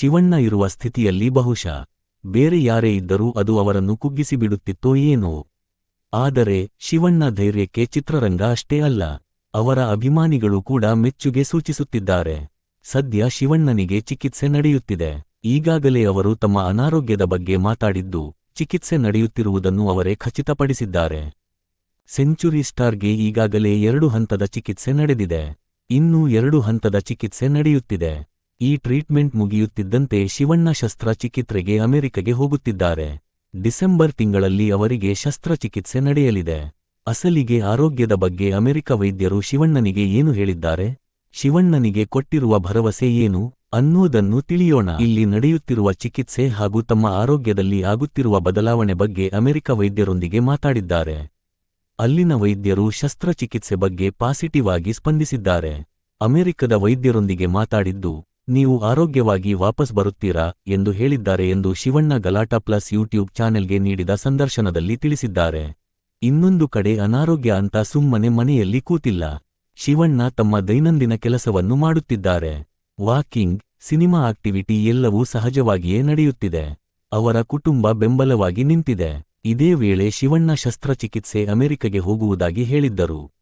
ಶಿವಣ್ಣ ಇರುವ ಸ್ಥಿತಿಯಲ್ಲಿ ಬಹುಶಃ ಬೇರೆ ಯಾರೇ ಇದ್ದರೂ ಅದು ಅವರನ್ನು ಕುಗ್ಗಿಸಿಬಿಡುತ್ತಿತ್ತೋ ಏನೋ. ಆದರೆ ಶಿವಣ್ಣ ಧೈರ್ಯಕ್ಕೆ ಚಿತ್ರರಂಗ ಅಷ್ಟೇ ಅಲ್ಲ, ಅವರ ಅಭಿಮಾನಿಗಳು ಕೂಡ ಮೆಚ್ಚುಗೆ ಸೂಚಿಸುತ್ತಿದ್ದಾರೆ. ಸದ್ಯ ಶಿವಣ್ಣನಿಗೆ ಚಿಕಿತ್ಸೆ ನಡೆಯುತ್ತಿದೆ. ಈಗಾಗಲೇ ಅವರು ತಮ್ಮ ಅನಾರೋಗ್ಯದ ಬಗ್ಗೆ ಮಾತಾಡಿದ್ದು, ಚಿಕಿತ್ಸೆ ನಡೆಯುತ್ತಿರುವುದನ್ನು ಅವರೇ ಖಚಿತಪಡಿಸಿದ್ದಾರೆ. ಸೆಂಚುರಿ ಸ್ಟಾರ್ಗೆ ಈಗಾಗಲೇ ಎರಡು ಹಂತದ ಚಿಕಿತ್ಸೆ ನಡೆದಿದೆ. ಇನ್ನೂ ಎರಡು ಹಂತದ ಚಿಕಿತ್ಸೆ ನಡೆಯುತ್ತಿದೆ. ಈ ಟ್ರೀಟ್ಮೆಂಟ್ ಮುಗಿಯುತ್ತಿದ್ದಂತೆ ಶಿವಣ್ಣ ಶಸ್ತ್ರಚಿಕಿತ್ಸೆಗೆ ಅಮೆರಿಕಗೆ ಹೋಗುತ್ತಿದ್ದಾರೆ. ಡಿಸೆಂಬರ್ ತಿಂಗಳಲ್ಲಿ ಅವರಿಗೆ ಶಸ್ತ್ರಚಿಕಿತ್ಸೆ ನಡೆಯಲಿದೆ. ಅಸಲಿಗೆ ಆರೋಗ್ಯದ ಬಗ್ಗೆ ಅಮೆರಿಕ ವೈದ್ಯರು ಶಿವಣ್ಣನಿಗೆ ಏನು ಹೇಳಿದ್ದಾರೆ? ಶಿವಣ್ಣನಿಗೆ ಕೊಟ್ಟಿರುವ ಭರವಸೆ ಏನು? ಅನ್ನೋದನ್ನು ತಿಳಿಯೋಣ. ಇಲ್ಲಿ ನಡೆಯುತ್ತಿರುವ ಚಿಕಿತ್ಸೆ ಹಾಗೂ ತಮ್ಮ ಆರೋಗ್ಯದಲ್ಲಿ ಆಗುತ್ತಿರುವ ಬದಲಾವಣೆ ಬಗ್ಗೆ ಅಮೆರಿಕ ವೈದ್ಯರೊಂದಿಗೆ ಮಾತಾಡಿದ್ದಾರೆ. ಅಲ್ಲಿನ ವೈದ್ಯರು ಶಸ್ತ್ರಚಿಕಿತ್ಸೆ ಬಗ್ಗೆ ಪಾಸಿಟಿವ್ ಆಗಿ ಸ್ಪಂದಿಸಿದ್ದಾರೆ. ಅಮೆರಿಕದ ವೈದ್ಯರೊಂದಿಗೆ ಮಾತಾಡಿದ್ದು ನೀವು ಆರೋಗ್ಯವಾಗಿ ವಾಪಸ್ ಬರುತ್ತೀರಾ ಎಂದು ಹೇಳಿದ್ದಾರೆ ಎಂದು ಶಿವಣ್ಣ ಗಲಾಟಾ ಪ್ಲಸ್ ಯೂಟ್ಯೂಬ್ ಚಾನೆಲ್ಗೆ ನೀಡಿದ ಸಂದರ್ಶನದಲ್ಲಿ ತಿಳಿಸಿದ್ದಾರೆ. ಇನ್ನೊಂದು ಕಡೆ ಅನಾರೋಗ್ಯ ಅಂತ ಸುಮ್ಮನೆ ಮನೆಯಲ್ಲಿ ಕೂತಿಲ್ಲ. ಶಿವಣ್ಣ ತಮ್ಮ ದೈನಂದಿನ ಕೆಲಸವನ್ನು ಮಾಡುತ್ತಿದ್ದಾರೆ. ವಾಕಿಂಗ್, ಸಿನಿಮಾ ಆಕ್ಟಿವಿಟಿ ಎಲ್ಲವೂ ಸಹಜವಾಗಿಯೇ ನಡೆಯುತ್ತಿದೆ. ಅವರ ಕುಟುಂಬ ಬೆಂಬಲವಾಗಿ ನಿಂತಿದೆ. ಇದೇ ವೇಳೆ ಶಿವಣ್ಣ ಶಸ್ತ್ರಚಿಕಿತ್ಸೆ ಅಮೆರಿಕಗೆ ಹೋಗುವುದಾಗಿ ಹೇಳಿದ್ದರು.